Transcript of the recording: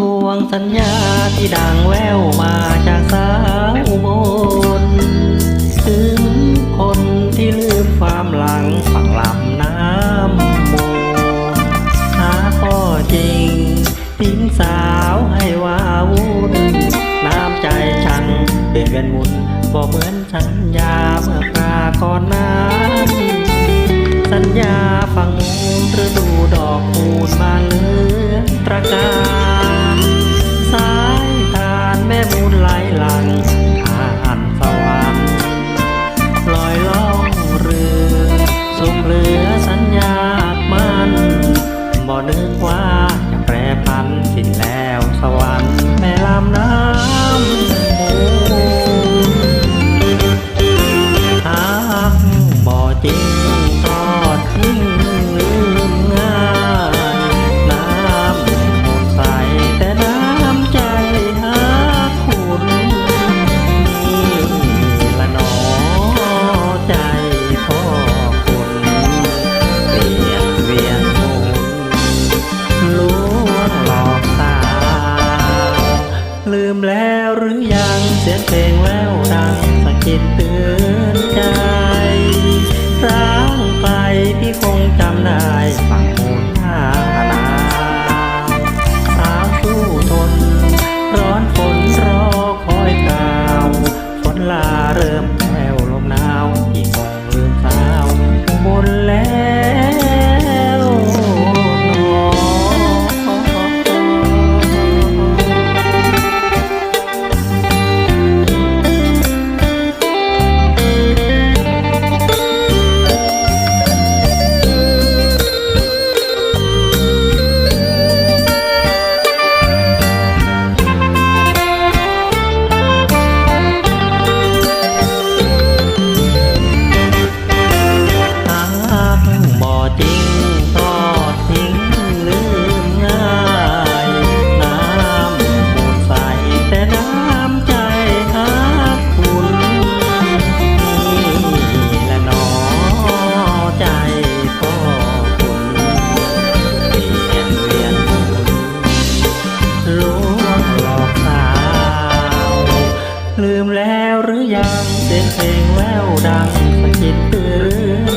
ดวงสัญญาที่ดังแววมาจากสาวอุบลถึงคนที่ลืมความหลังฝั่งลำน้ำมูลหาข้อจริงทิ้งสาวให้วาวุ่นน้ำใจฉันเป็นเวียนมุนบ่เหมือนสัญญาเมื่อคราก่อนนั้นสัญญาฟังมูลฤดูดอกคูณมาเลือนตระกา สวรรค์ มแล้วหรือยังเสียงเพลงแล้วดังสะกิดเตือนใจ ลืมแล้วหรือยังเสียงเพลงแววดังสะกิดเตือ